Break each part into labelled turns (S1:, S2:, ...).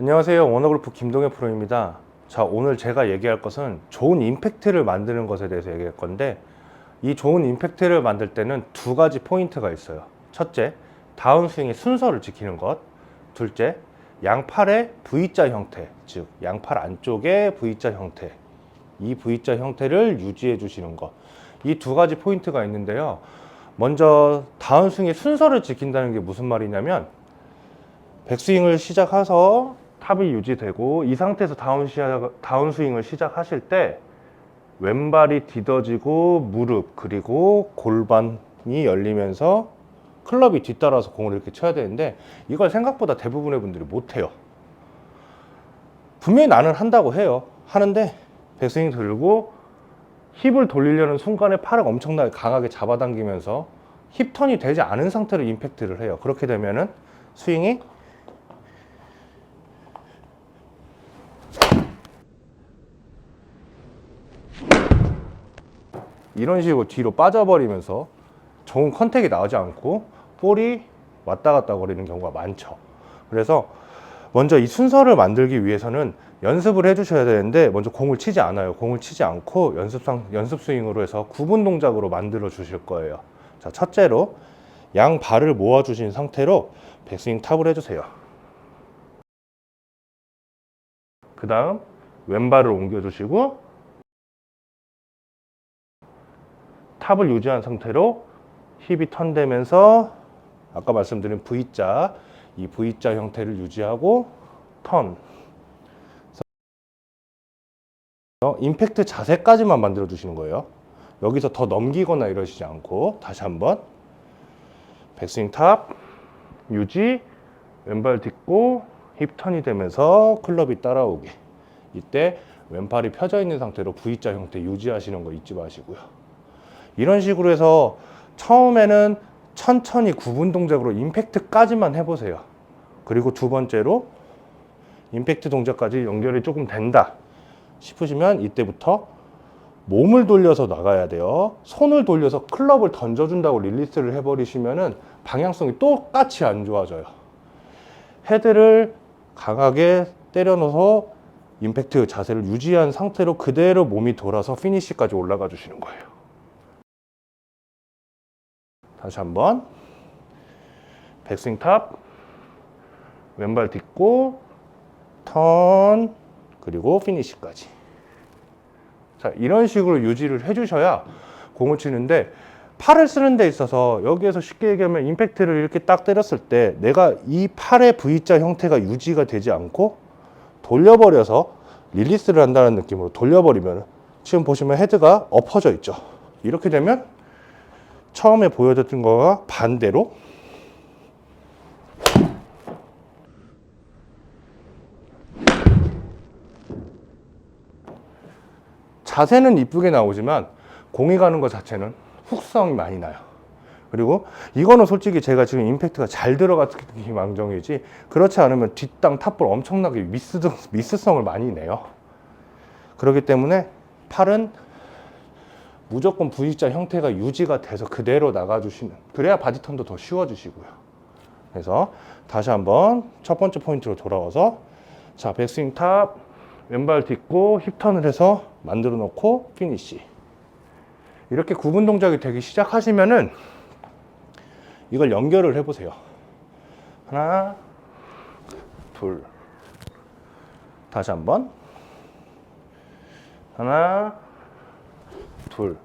S1: 안녕하세요. 워너골프 김동현 프로입니다. 자, 오늘 제가 얘기할 것은 좋은 임팩트를 만드는 것에 대해서 얘기할 건데, 이 좋은 임팩트를 만들 때는 두 가지 포인트가 있어요. 첫째, 다운스윙의 순서를 지키는 것. 둘째, 양팔의 V자 형태, 즉, 양팔 안쪽의 V자 형태. 이 V자 형태를 유지해 주시는 것. 이 두 가지 포인트가 있는데요. 먼저, 다운스윙의 순서를 지킨다는 게 무슨 말이냐면, 백스윙을 시작해서 탑이 유지되고 이 상태에서 다운 시작, 다운 스윙을 시작하실 때 왼발이 디뎌지고 무릎 그리고 골반이 열리면서 클럽이 뒤따라서 공을 이렇게 쳐야 되는데 이걸 생각보다 대부분의 분들이 못해요. 분명히 나는 한다고 해요. 하는데 백스윙 들고 힙을 돌리려는 순간에 팔을 엄청나게 강하게 잡아당기면서 힙턴이 되지 않은 상태로 임팩트를 해요. 그렇게 되면은 스윙이 이런 식으로 뒤로 빠져버리면서 좋은 컨택이 나오지 않고 볼이 왔다 갔다 거리는 경우가 많죠. 그래서 먼저 이 순서를 만들기 위해서는 연습을 해주셔야 되는데 먼저 공을 치지 않아요. 공을 치지 않고 연습상 연습 스윙으로 해서 구분 동작으로 만들어 주실 거예요. 자, 첫째로 양 발을 모아 주신 상태로 백스윙 탑을 해주세요. 그 다음 왼발을 옮겨 주시고 탑을 유지한 상태로 힙이 턴되면서 아까 말씀드린 V자 이 V자 형태를 유지하고 턴. 임팩트 자세까지만 만들어 주시는 거예요. 여기서 더 넘기거나 이러시지 않고 다시 한번 백스윙 탑 유지 왼발 딛고 힙 턴이 되면서 클럽이 따라오게. 이때 왼팔이 펴져 있는 상태로 V자 형태 유지하시는 거 잊지 마시고요 이런 식으로 해서 처음에는 천천히 구분 동작으로 임팩트까지만 해보세요. 그리고 두 번째로 임팩트 동작까지 연결이 조금 된다 싶으시면 이때부터 몸을 돌려서 나가야 돼요. 손을 돌려서 클럽을 던져준다고 릴리스를 해버리시면은 방향성이 똑같이 안 좋아져요. 헤드를 강하게 때려 넣어서 임팩트 자세를 유지한 상태로 그대로 몸이 돌아서 피니시까지 올라가 주시는 거예요. 다시 한번. 백스윙 탑. 왼발 딛고 턴. 그리고 피니시까지. 자 이런 식으로 유지를 해주셔야 공을 치는데 팔을 쓰는 데 있어서 여기에서 쉽게 얘기하면 임팩트를 이렇게 딱 때렸을 때 내가 이 팔의 V자 형태가 유지가 되지 않고 돌려버려서 릴리스를 한다는 느낌으로 돌려버리면 지금 보시면 헤드가 엎어져 있죠. 이렇게 되면 처음에 보여줬던 거와 반대로 자세는 이쁘게 나오지만 공이 가는 것 자체는 훅성이 많이 나요. 그리고 이거는 솔직히 제가 지금 임팩트가 잘 들어갔기 망정이지 그렇지 않으면 뒷땅 탑볼 엄청나게 미스, 미스성을 많이 내요. 그렇기 때문에 팔은 무조건 V자 형태가 유지가 돼서 그대로 나가주시는 그래야 바디턴도 더 쉬워지시고요. 그래서 다시 한번 첫 번째 포인트로 돌아와서 자 백스윙 탑 왼발 딛고 힙턴을 해서 만들어 놓고 피니시 이렇게 구분 동작이 되기 시작하시면은 이걸 연결을 해보세요. 하나 둘 다시 한번 하나 둘.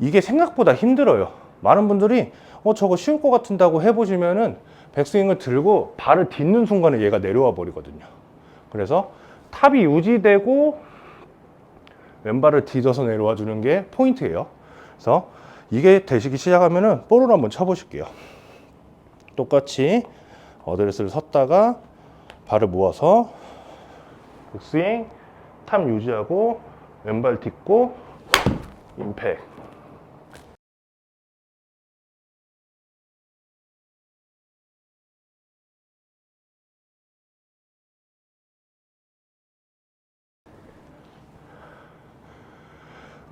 S1: 이게 생각보다 힘들어요. 많은 분들이 어 저거 쉬울 것 같은다고 해보시면은 백스윙을 들고 발을 딛는 순간에 얘가 내려와 버리거든요. 그래서 탑이 유지되고 왼발을 뒤져서 내려와 주는 게 포인트예요. 그래서 이게 되시기 시작하면은 볼을 한번 쳐보실게요. 똑같이 어드레스를 섰다가 발을 모아서 백스윙 탑 유지하고 왼발 딛고 임팩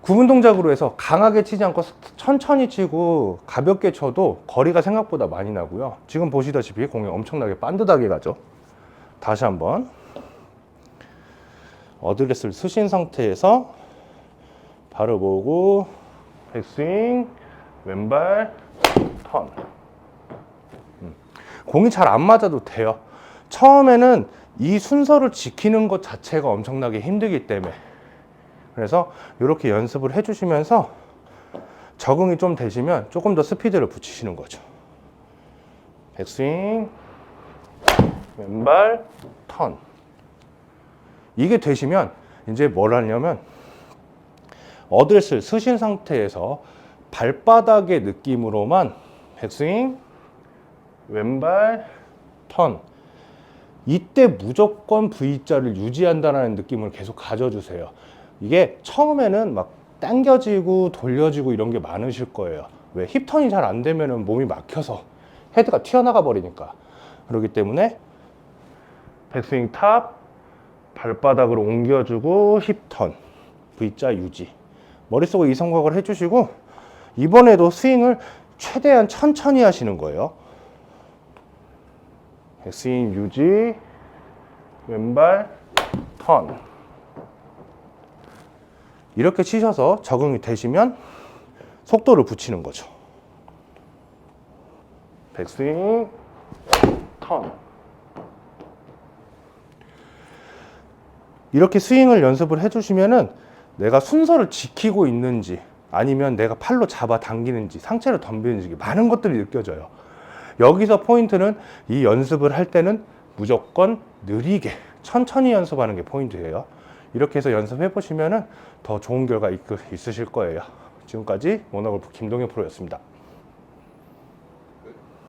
S1: 구분 동작으로 해서 강하게 치지 않고 천천히 치고 가볍게 쳐도 거리가 생각보다 많이 나고요. 지금 보시다시피 공이 엄청나게 반듯하게 가죠. 다시 한번 어드레스를 쓰신 상태에서 바로 보고 백스윙 왼발 턴. 음. 공이 잘 안 맞아도 돼요. 처음에는 이 순서를 지키는 것 자체가 엄청나게 힘들기 때문에. 그래서 이렇게 연습을 해주시면서 적응이 좀 되시면 조금 더 스피드를 붙이시는 거죠. 백스윙 왼발 턴. 이게 되시면 이제 뭘 하냐면 어드레스를 쓰신 상태에서 발바닥의 느낌으로만 백스윙 왼발 턴. 이때 무조건 V자를 유지한다는 느낌을 계속 가져주세요. 이게 처음에는 막 당겨지고 돌려지고 이런 게 많으실 거예요. 왜? 힙턴이 잘 안 되면 몸이 막혀서 헤드가 튀어나가 버리니까. 그렇기 때문에 백스윙 탑 발바닥으로 옮겨주고 힙턴 V자 유지 머릿속에 이 생각을 해주시고 이번에도 스윙을 최대한 천천히 하시는 거예요. 백스윙 유지 왼발 턴. 이렇게 치셔서 적응이 되시면 속도를 붙이는 거죠. 백스윙 턴. 이렇게 스윙을 연습을 해주시면은 내가 순서를 지키고 있는지 아니면 내가 팔로 잡아 당기는지 상체를 덤비는지 많은 것들이 느껴져요. 여기서 포인트는 이 연습을 할 때는 무조건 느리게 천천히 연습하는 게 포인트예요. 이렇게 해서 연습해 보시면은 더 좋은 결과 있- 있으실 거예요. 지금까지 모나골프 김동현 프로였습니다.